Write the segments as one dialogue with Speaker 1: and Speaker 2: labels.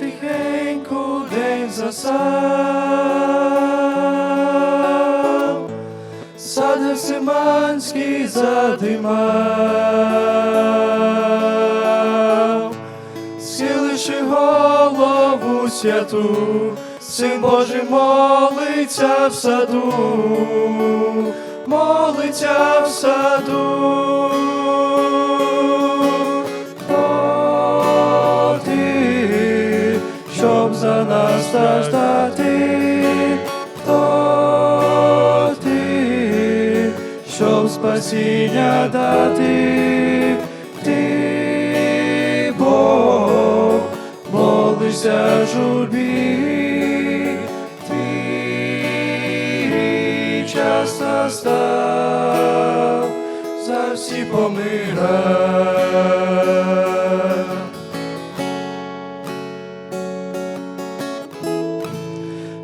Speaker 1: потихеньку день засав, сади Семанський задимав, схиливши голову святу, Син Божий молиться в саду, молиться в саду. Спасіння дати, ти Бог, молишся журбі, твій час настав, за всі помира.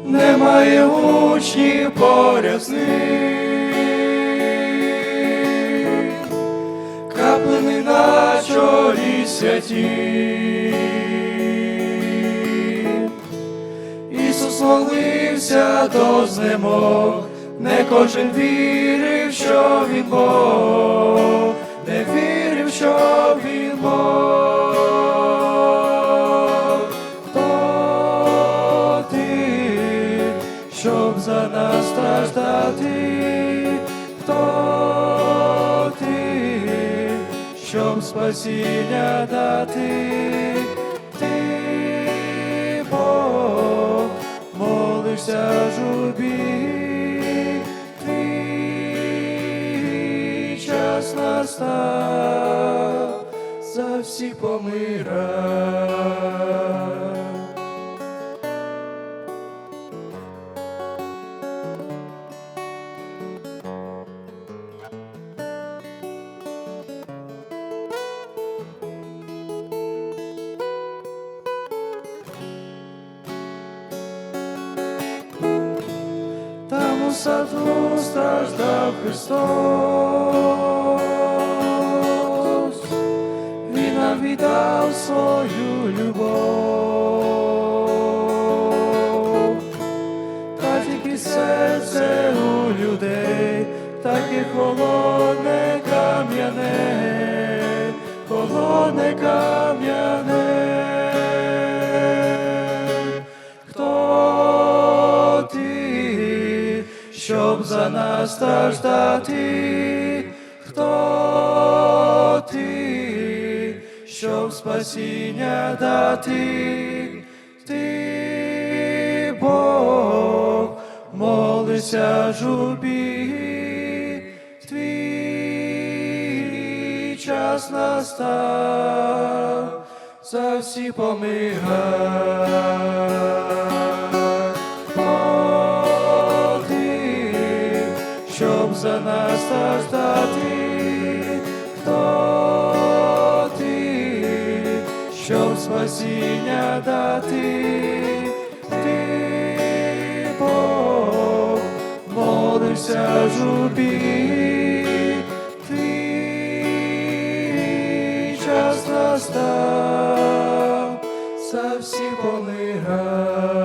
Speaker 1: Немає учнів поряд з ним, святі. Ісус молився до знемог, не кожен вірив, що він Бог, не вірив, що він Бог. Хто ти, щоб за нас страждати? Щоб спасіння дати? Ти Бог, молишся жуби, твій час настав, за всіх помира. Саду страждав Христос, Він нам віддав свою любов, та тільки серце у людей, таке холодне кам'яне, холодне кам'яне. За нас страждати? Хто ти, щоб спасіння дати? Ти Бог, молися журбі, твій час настав, за всі помира. За нас страждати, хто ти, щоб спасіння дати, ти Бог, молишся журбі, твій час настав, за всі помира.